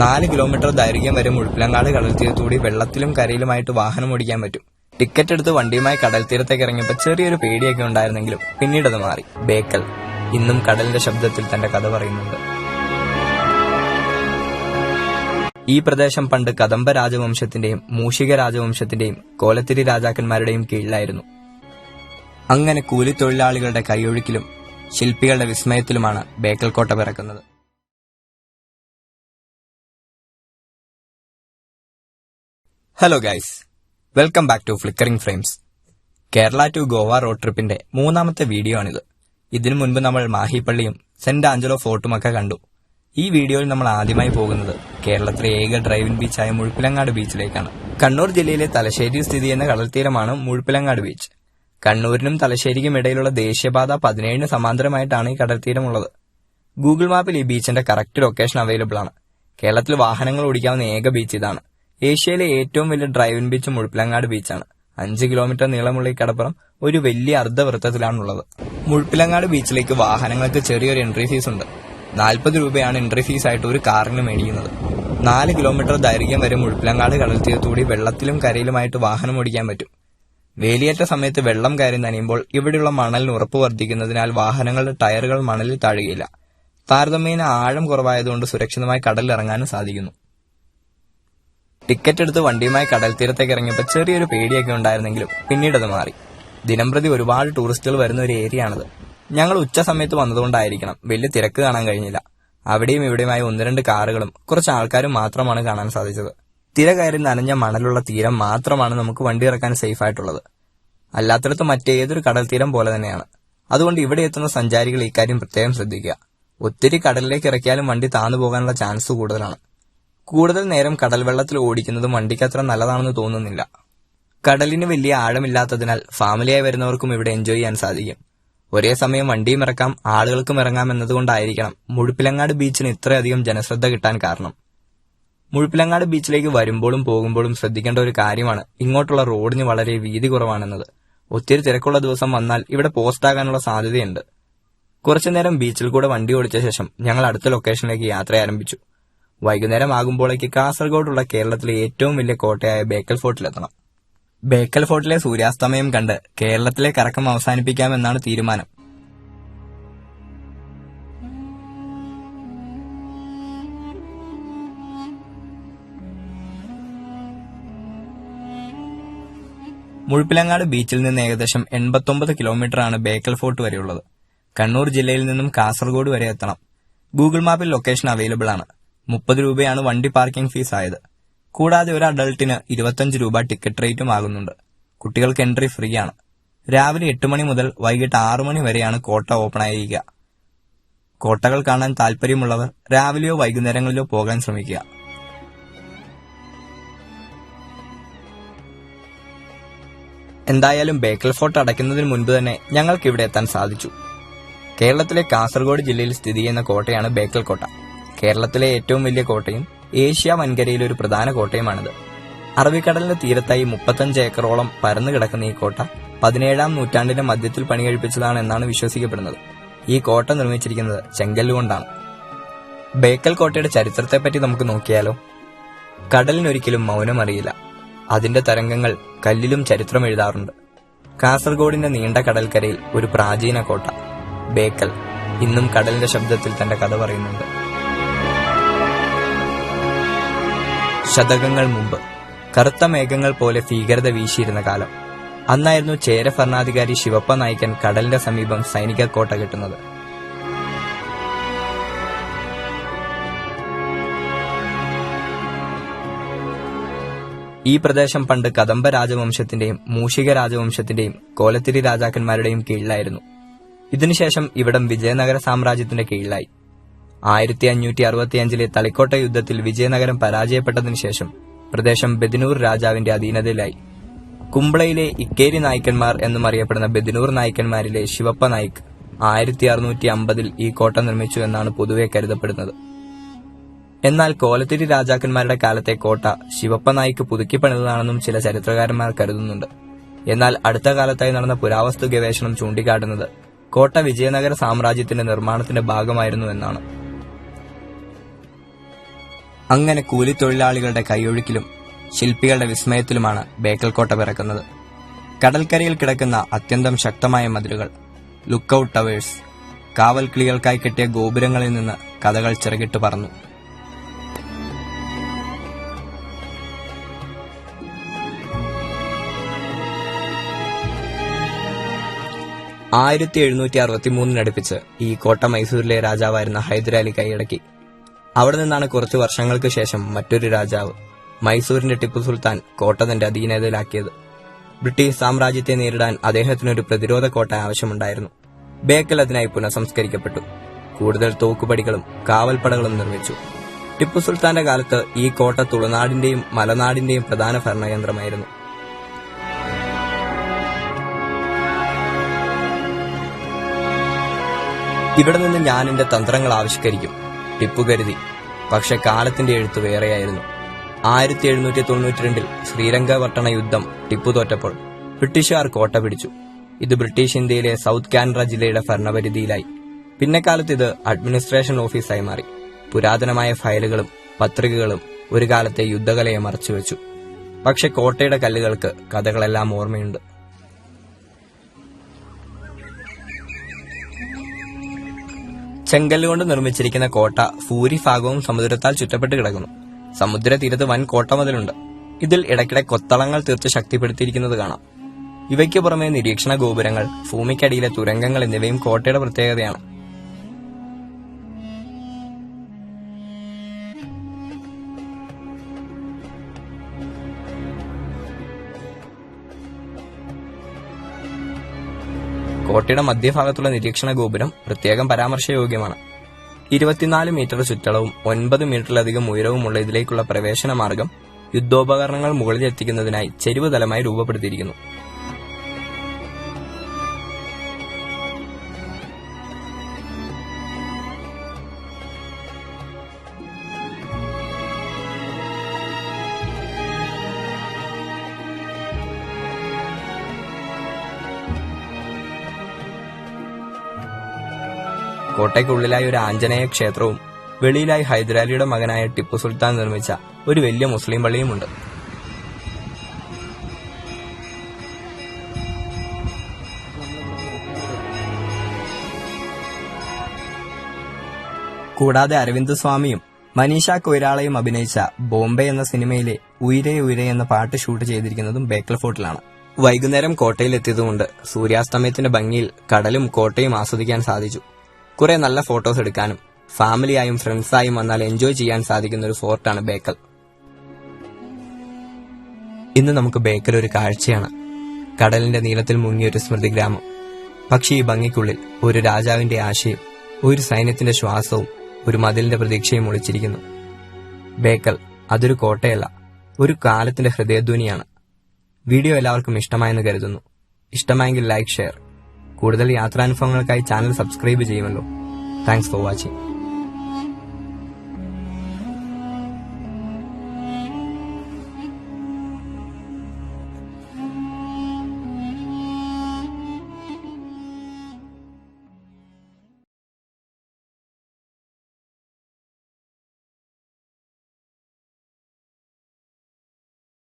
നാല് കിലോമീറ്റർ ദൈർഘ്യം വരെ മുഴുപ്പിലങ്ങാട് കടൽത്തീരത്തൂടി വെള്ളത്തിലും കരയിലുമായിട്ട് വാഹനം ഓടിക്കാൻ പറ്റും. ടിക്കറ്റ് എടുത്ത് വണ്ടിയുമായി കടൽ കടൽത്തീരത്തേക്ക് ഇറങ്ങിയപ്പോൾ ചെറിയൊരു പേടിയൊക്കെ ഉണ്ടായിരുന്നെങ്കിലും പിന്നീട് അത് മാറി. ബേക്കൽ. ഇന്നും കടലിന്റെ ശബ്ദത്തിൽ തന്റെ കഥ പറയുന്നുണ്ട്. ഈ പ്രദേശം പണ്ട് കദംബ രാജവംശത്തിന്റെയും മൂഷിക രാജവംശത്തിന്റെയും കോലത്തിരി രാജാക്കന്മാരുടെയും കീഴിലായിരുന്നു. അങ്ങനെ കൂലിത്തൊഴിലാളികളുടെ കൈയൊഴുക്കിലും ശില്പികളുടെ വിസ്മയത്തിലുമാണ് ബേക്കൽ കോട്ട പിറക്കുന്നത്. Hello guys welcome back to flickering frames Kerala to Goa road ട്രിപ്പിന്റെ മൂന്നാമത്തെ വീഡിയോ ആണിത്. ഇതിനു മുൻപ് നമ്മൾ മാഹിപ്പള്ളിയും സെന്റ് ആഞ്ചലോ ഫോർട്ടുമൊക്കെ കണ്ടു. ഈ വീഡിയോയിൽ നമ്മൾ ആദ്യമായി പോകുന്നത് കേരളത്തിലെ ഏക ഡ്രൈവിംഗ് ബീച്ചായ മുഴുപ്പിലങ്ങാട് ബീച്ചിലേക്കാണ് കണ്ണൂർ ജില്ലയിലെ തലശ്ശേരി സ്ഥിതി ചെയ്യുന്ന കടൽത്തീരമാണ് മുഴുപ്പിലങ്ങാട് ബീച്ച് കണ്ണൂരിനും തലശ്ശേരിക്കും ഇടയിലുള്ള ദേശീയപാത പതിനേഴിന് സമാന്തരമായിട്ടാണ് ഈ കടൽത്തീരമുള്ളത് ഗൂഗിൾ മാപ്പിൽ ഈ ബീച്ചിന്റെ കറക്റ്റ് ലൊക്കേഷൻ അവൈലബിൾ ആണ്. കേരളത്തിൽ വാഹനങ്ങൾ ഓടിക്കാവുന്ന ഏക ബീച്ച് ഇതാണ്. ഏഷ്യയിലെ ഏറ്റവും വലിയ ഡ്രൈവിൻ ബീച്ച് മുഴുപ്പിലങ്ങാട് ബീച്ചാണ് അഞ്ച് കിലോമീറ്റർ നീളമുള്ള ഈ കടപ്പുറം ഒരു വലിയ അർദ്ധവൃത്തത്തിലാണുള്ളത്. മുഴുപ്പിലങ്ങാട് ബീച്ചിലേക്ക് വാഹനങ്ങൾക്ക് ചെറിയൊരു എൻട്രി ഫീസ് ഉണ്ട്. നാൽപ്പത് രൂപയാണ് എൻട്രി ഫീസ് ആയിട്ട് ഒരു കാറിന് മേടിക്കുന്നത്. നാല് കിലോമീറ്റർ ദൈർഘ്യം വരെ മുഴുപ്പിലങ്ങാട് കടൽത്തീരത്തൂടി വെള്ളത്തിലും കരയിലുമായിട്ട് വാഹനം ഓടിക്കാൻ പറ്റും. വേലിയേറ്റ സമയത്ത് വെള്ളം കയറി നനയുമ്പോൾ ഇവിടെയുള്ള മണലിന് ഉറപ്പ് വർദ്ധിക്കുന്നതിനാൽ വാഹനങ്ങളുടെ ടയറുകൾ മണലിൽ താഴുകയില്ല. താരതമ്യേന ആഴം കുറവായതുകൊണ്ട് സുരക്ഷിതമായി കടലിൽ ഇറങ്ങാനും സാധിക്കുന്നു. ടിക്കറ്റ് എടുത്ത് വണ്ടിയുമായി കടൽ തീരത്തേക്ക് ഇറങ്ങിയപ്പോൾ ചെറിയൊരു പേടിയൊക്കെ ഉണ്ടായിരുന്നെങ്കിലും പിന്നീട് അത് മാറി. ദിനംപ്രതി ഒരുപാട് ടൂറിസ്റ്റുകൾ വരുന്ന ഒരു ഏരിയ ആണത് ഞങ്ങൾ ഉച്ച സമയത്ത് വന്നതുകൊണ്ടായിരിക്കണം വലിയ തിരക്ക് കാണാൻ കഴിഞ്ഞില്ല. അവിടെയും ഇവിടെയുമായി ഒന്ന് രണ്ട് കാറുകളും കുറച്ച് ആൾക്കാരും മാത്രമാണ് കാണാൻ സാധിച്ചത്. തിര കയറി നനഞ്ഞ മണലുള്ള തീരം മാത്രമാണ് നമുക്ക് വണ്ടി ഇറക്കാൻ സേഫ് ആയിട്ടുള്ളത്. അല്ലാത്തടത്ത് മറ്റേതൊരു കടൽ തീരം പോലെ തന്നെയാണ്. അതുകൊണ്ട് ഇവിടെ എത്തുന്ന സഞ്ചാരികൾ ഇക്കാര്യം പ്രത്യേകം ശ്രദ്ധിക്കുക. ഒത്തിരി കടലിലേക്ക് ഇറക്കിയാലും വണ്ടി താന്നു പോകാനുള്ള ചാൻസ് കൂടുതലാണ്. കൂടുതൽ നേരം കടൽ വെള്ളത്തിൽ ഓടിക്കുന്നത് വണ്ടിക്ക് അത്ര നല്ലതാണെന്ന് തോന്നുന്നില്ല. കടലിന് വലിയ ആഴമില്ലാത്തതിനാൽ ഫാമിലിയായി വരുന്നവർക്കും ഇവിടെ എൻജോയ് ചെയ്യാൻ സാധിക്കും. ഒരേ സമയം വണ്ടിയും ഇറക്കാം ആളുകൾക്കും ഇറങ്ങാം എന്നതുകൊണ്ടായിരിക്കണം മുഴുപ്പിലങ്ങാട് ബീച്ചിന് ഇത്രയധികം ജനശ്രദ്ധ കിട്ടാൻ കാരണം. മുഴുപ്പിലങ്ങാട് ബീച്ചിലേക്ക് വരുമ്പോഴും പോകുമ്പോഴും ശ്രദ്ധിക്കേണ്ട ഒരു കാര്യമാണ് ഇങ്ങോട്ടുള്ള റോഡിന് വളരെ വീതി കുറവാണെന്നത്. ഒത്തിരി തിരക്കുള്ള ദിവസം വന്നാൽ ഇവിടെ പോസ്റ്റാകാനുള്ള സാധ്യതയുണ്ട്. കുറച്ചുനേരം ബീച്ചിൽ കൂടെ വണ്ടി ഓടിച്ച ശേഷം ഞങ്ങൾ അടുത്ത ലൊക്കേഷനിലേക്ക് യാത്ര ആരംഭിച്ചു വൈകുന്നേരം ആകുമ്പോഴേക്ക് കാസർഗോഡുള്ള കേരളത്തിലെ ഏറ്റവും വലിയ കോട്ടയായ ബേക്കൽ ഫോർട്ടിലെത്തണം. ബേക്കൽ ഫോർട്ടിലെ സൂര്യാസ്തമയം കണ്ട് കേരളത്തിലെ കറക്കം അവസാനിപ്പിക്കാമെന്നാണ് തീരുമാനം. മുഴുപ്പിലങ്ങാട് ബീച്ചിൽ നിന്ന് ഏകദേശം എൺപത്തൊമ്പത് കിലോമീറ്ററാണ് ബേക്കൽ ഫോർട്ട് വരെയുള്ളത്. കണ്ണൂർ ജില്ലയിൽ നിന്നും കാസർഗോഡ് വരെ എത്തണം. ഗൂഗിൾ മാപ്പിൽ ലൊക്കേഷൻ അവൈലബിൾ ആണ് മുപ്പത് രൂപയാണ് വണ്ടി പാർക്കിംഗ് ഫീസ് ആയത്. കൂടാതെ ഒരു അഡൾട്ടിന് ഇരുപത്തഞ്ച് രൂപ ടിക്കറ്റ് റേറ്റും ആകുന്നുണ്ട്. കുട്ടികൾക്ക് എൻട്രി ഫ്രീ ആണ് രാവിലെ എട്ട് മണി മുതൽ വൈകിട്ട് ആറു മണി വരെയാണ് കോട്ട ഓപ്പൺ ആയിരിക്കുക. കോട്ടകൾ കാണാൻ താല്പര്യമുള്ളവർ രാവിലെയോ വൈകുന്നേരങ്ങളിലോ പോകാൻ ശ്രമിക്കുക. എന്തായാലും ബേക്കൽ ഫോർട്ട് അടയ്ക്കുന്നതിന് മുൻപ് തന്നെ ഞങ്ങൾക്ക് ഇവിടെ എത്താൻ സാധിച്ചു. കേരളത്തിലെ കാസർഗോഡ് ജില്ലയിൽ സ്ഥിതി ചെയ്യുന്ന കോട്ടയാണ് ബേക്കൽ കോട്ട. കേരളത്തിലെ ഏറ്റവും വലിയ കോട്ടയും ഏഷ്യ വൻകരയിലെ ഒരു പ്രധാന കോട്ടയുമാണിത്. അറബിക്കടലിന്റെ തീരത്തായി മുപ്പത്തഞ്ച് ഏക്കറോളം പരന്നു കിടക്കുന്ന ഈ കോട്ട പതിനേഴാം നൂറ്റാണ്ടിന്റെ മധ്യത്തിൽ പണി പണികഴിപ്പിച്ചതാണ് എന്നാണ് വിശ്വസിക്കപ്പെടുന്നത്. ഈ കോട്ട നിർമ്മിച്ചിരിക്കുന്നത് ചെങ്കല്ലുകൊണ്ടാണ് ബേക്കൽ കോട്ടയുടെ ചരിത്രത്തെപ്പറ്റി നമുക്ക് നോക്കിയാലോ? കടലിനൊരിക്കലും മൗനമറിയില്ല. അതിന്റെ തരംഗങ്ങൾ കല്ലിലും ചരിത്രം എഴുതാറുണ്ട്. കാസർഗോഡിന്റെ നീണ്ട കടൽക്കരയിൽ ഒരു പ്രാചീന കോട്ട ബേക്കൽ. ഇന്നും കടലിന്റെ ശബ്ദത്തിൽ തന്റെ കഥ പറയുന്നുണ്ട്. ശതകങ്ങൾ മുമ്പ് കറുത്ത മേഘങ്ങൾ പോലെ ഭീകരത വീശിയിരുന്ന കാലം. അന്നായിരുന്നു ചേര ഭരണാധികാരി ശിവപ്പ നായിക്കൻ കടലിന്റെ സമീപം സൈനിക കോട്ട കെട്ടുന്നത്. ഈ പ്രദേശം പണ്ട് കദംബ രാജവംശത്തിന്റെയും മൂഷിക രാജവംശത്തിന്റെയും കോലത്തിരി രാജാക്കന്മാരുടെയും കീഴിലായിരുന്നു. ഇതിനുശേഷം ഇവിടം വിജയനഗര സാമ്രാജ്യത്തിന്റെ കീഴിലായി. ആയിരത്തി അഞ്ഞൂറ്റി അറുപത്തിയഞ്ചിലെ തളിക്കോട്ട യുദ്ധത്തിൽ വിജയനഗരം പരാജയപ്പെട്ടതിനു ശേഷം പ്രദേശം ബെദിനൂർ രാജാവിന്റെ അധീനതയിലായി. കുംബ്ലയിലെ ഇക്കേരി നായ്ക്കന്മാർ എന്നും അറിയപ്പെടുന്ന ബെദിനൂർ നായ്ക്കന്മാരിലെ ശിവപ്പ നായിക് ആയിരത്തി അറുന്നൂറ്റി അമ്പതിൽ ഈ കോട്ട നിർമ്മിച്ചു എന്നാണ് പൊതുവെ കരുതപ്പെടുന്നത്. എന്നാൽ കോലത്തിരി രാജാക്കന്മാരുടെ കാലത്തെ കോട്ട ശിവപ്പ നായിക്ക് പുതുക്കിപ്പണിതാണെന്നും ചില ചരിത്രകാരന്മാർ കരുതുന്നുണ്ട്. എന്നാൽ അടുത്ത കാലത്തായി നടന്ന പുരാവസ്തു ഗവേഷണം ചൂണ്ടിക്കാട്ടുന്നത് കോട്ട വിജയനഗര സാമ്രാജ്യത്തിന്റെ നിർമ്മാണത്തിന്റെ ഭാഗമായിരുന്നു എന്നാണ്. അങ്ങനെ കൂലിത്തൊഴിലാളികളുടെ കൈയൊഴുക്കിലും ശില്പികളുടെ വിസ്മയത്തിലുമാണ് ബേക്കൽ കോട്ട പിറക്കുന്നത്. കടൽക്കരയിൽ കിടക്കുന്ന അത്യന്തം ശക്തമായ മതിലുകൾ ലുക്കൌട്ട് ടവേഴ്സ് കാവൽ കിളികൾക്കായി കെട്ടിയ ഗോപുരങ്ങളിൽ നിന്ന് കഥകൾ ചിറകിട്ട് പറന്നു. ആയിരത്തി എഴുന്നൂറ്റി അറുപത്തി മൂന്നിനടുപ്പിച്ച് ഈ കോട്ട മൈസൂരിലെ രാജാവായിരുന്ന ഹൈദരാലി കൈയടക്കി. അവിടെ നിന്നാണ് കുറച്ച് വർഷങ്ങൾക്ക് ശേഷം മറ്റൊരു രാജാവ് മൈസൂരിന്റെ ടിപ്പു സുൽത്താൻ കോട്ട തന്റെ അധീനതയിലാക്കിയത്. ബ്രിട്ടീഷ് സാമ്രാജ്യത്തെ നേരിടാൻ അദ്ദേഹത്തിന് ഒരു പ്രതിരോധ കോട്ട ആവശ്യമുണ്ടായിരുന്നു. ബേക്കൽ അതിനായി പുനഃസംസ്കരിക്കപ്പെട്ടു. കൂടുതൽ തോക്കുപടികളും കാവൽപ്പടകളും നിർമ്മിച്ചു. ടിപ്പു സുൽത്താന്റെ കാലത്ത് ഈ കോട്ട തുളുനാടിന്റെയും മലനാടിന്റെയും പ്രധാന ഭരണകേന്ദ്രമായിരുന്നു. ഇവിടെ നിന്ന് ഞാൻ എന്റെ തന്ത്രങ്ങൾ ആവിഷ്കരിക്കും. ടിപ്പു കരുതി. പക്ഷെ കാലത്തിന്റെ എഴുത്ത് വേറെയായിരുന്നു. ആയിരത്തി എഴുന്നൂറ്റി തൊണ്ണൂറ്റി രണ്ടിൽ ശ്രീരംഗപട്ടണ യുദ്ധം ടിപ്പു തോറ്റപ്പോൾ ബ്രിട്ടീഷുകാർ കോട്ട പിടിച്ചു. ഇത് ബ്രിട്ടീഷ് ഇന്ത്യയിലെ സൗത്ത് കാനറ ജില്ലയുടെ ഭരണപരിധിയിലായി. പിന്നെക്കാലത്ത് ഇത് അഡ്മിനിസ്ട്രേഷൻ ഓഫീസായി മാറി. പുരാതനമായ ഫയലുകളും പത്രികകളും ഒരു കാലത്തെ യുദ്ധകലയെ മറച്ചുവെച്ചു. പക്ഷെ കോട്ടയുടെ കല്ലുകൾക്ക് കഥകളെല്ലാം ഓർമ്മയുണ്ട്. ചെങ്കല്ലുകൊണ്ട് നിർമ്മിച്ചിരിക്കുന്ന കോട്ട ഭൂരിഭാഗവും സമുദ്രത്താൽ ചുറ്റപ്പെട്ട് കിടക്കുന്നു. സമുദ്രതീരത്ത് വൻ കോട്ടമതിലുണ്ട് ഇതിൽ ഇടയ്ക്കിടെ കൊത്തളങ്ങൾ തീർത്ത് ശക്തിപ്പെടുത്തിയിരിക്കുന്നത് കാണാം. ഇവയ്ക്ക് പുറമെ നിരീക്ഷണ ഗോപുരങ്ങൾ ഭൂമിക്കടിയിലെ തുരങ്കങ്ങൾ എന്നിവയും കോട്ടയുടെ പ്രത്യേകതയാണ്. കോട്ടയുടെ മധ്യഭാഗത്തുള്ള നിരീക്ഷണ ഗോപുരം പ്രത്യേകം പരാമർശയോഗ്യമാണ്. ഇരുപത്തിനാല് മീറ്റർ ചുറ്റളവും ഒൻപത് മീറ്ററിലധികം ഉയരവുമുള്ള ഇതിലേക്കുള്ള പ്രവേശന മാർഗം യുദ്ധോപകരണങ്ങൾ മുകളിൽ എത്തിക്കുന്നതിനായി ചെരിവ് തലമായി രൂപപ്പെടുത്തിയിരിക്കുന്നു. കോട്ടയ്ക്കുള്ളിലായി ഒരു ആഞ്ജനേയ ക്ഷേത്രവും വെളിയിലായി ഹൈദരാലിയുടെ മകനായ ടിപ്പു സുൽത്താൻ നിർമ്മിച്ച ഒരു വലിയ മുസ്ലിം പള്ളിയുമുണ്ട്. കൂടാതെ അരവിന്ദ് സ്വാമിയും മനീഷ കൊയ്രാളയും അഭിനയിച്ച ബോംബെ എന്ന സിനിമയിലെ ഉയരെ ഉയരെ എന്ന പാട്ട് ഷൂട്ട് ചെയ്തിരിക്കുന്നതും ബേക്കൽ ഫോർട്ടിലാണ്. വൈകുന്നേരം കോട്ടയിലെത്തിയതുകൊണ്ട് സൂര്യാസ്തമയത്തിന്റെ ഭംഗിയിൽ കടലും കോട്ടയും ആസ്വദിക്കാൻ സാധിച്ചു. കുറെ നല്ല ഫോട്ടോസ് എടുക്കാനും ഫാമിലിയായും ഫ്രണ്ട്സായും വന്നാൽ എൻജോയ് ചെയ്യാൻ സാധിക്കുന്ന ഒരു ഫോർട്ടാണ് ബേക്കൽ. ഇന്ന് നമുക്ക് ബേക്കൽ ഒരു കാഴ്ചയാണ്. കടലിന്റെ നീളത്തിൽ മുങ്ങിയ ഒരു സ്മൃതി ഗ്രാമം. പക്ഷേ ഈ ഭംഗിക്കുള്ളിൽ ഒരു രാജാവിന്റെ ആശയം ഒരു സൈന്യത്തിന്റെ ശ്വാസവും ഒരു മതിലിന്റെ പ്രതീക്ഷയും ഒളിച്ചിരിക്കുന്നു. ബേക്കൽ അതൊരു കോട്ടയല്ല ഒരു കാലത്തിന്റെ ഹൃദയധ്വനിയാണ്. വീഡിയോ എല്ലാവർക്കും ഇഷ്ടമായെന്ന് കരുതുന്നു. ഇഷ്ടമായെങ്കിൽ ലൈക്ക് ഷെയർ കൂടുതൽ യാത്രാനുഭവങ്ങൾക്കായി ചാനൽ സബ്സ്ക്രൈബ് ചെയ്യുമല്ലോ താങ്ക്സ് ഫോർ വാച്ചിങ്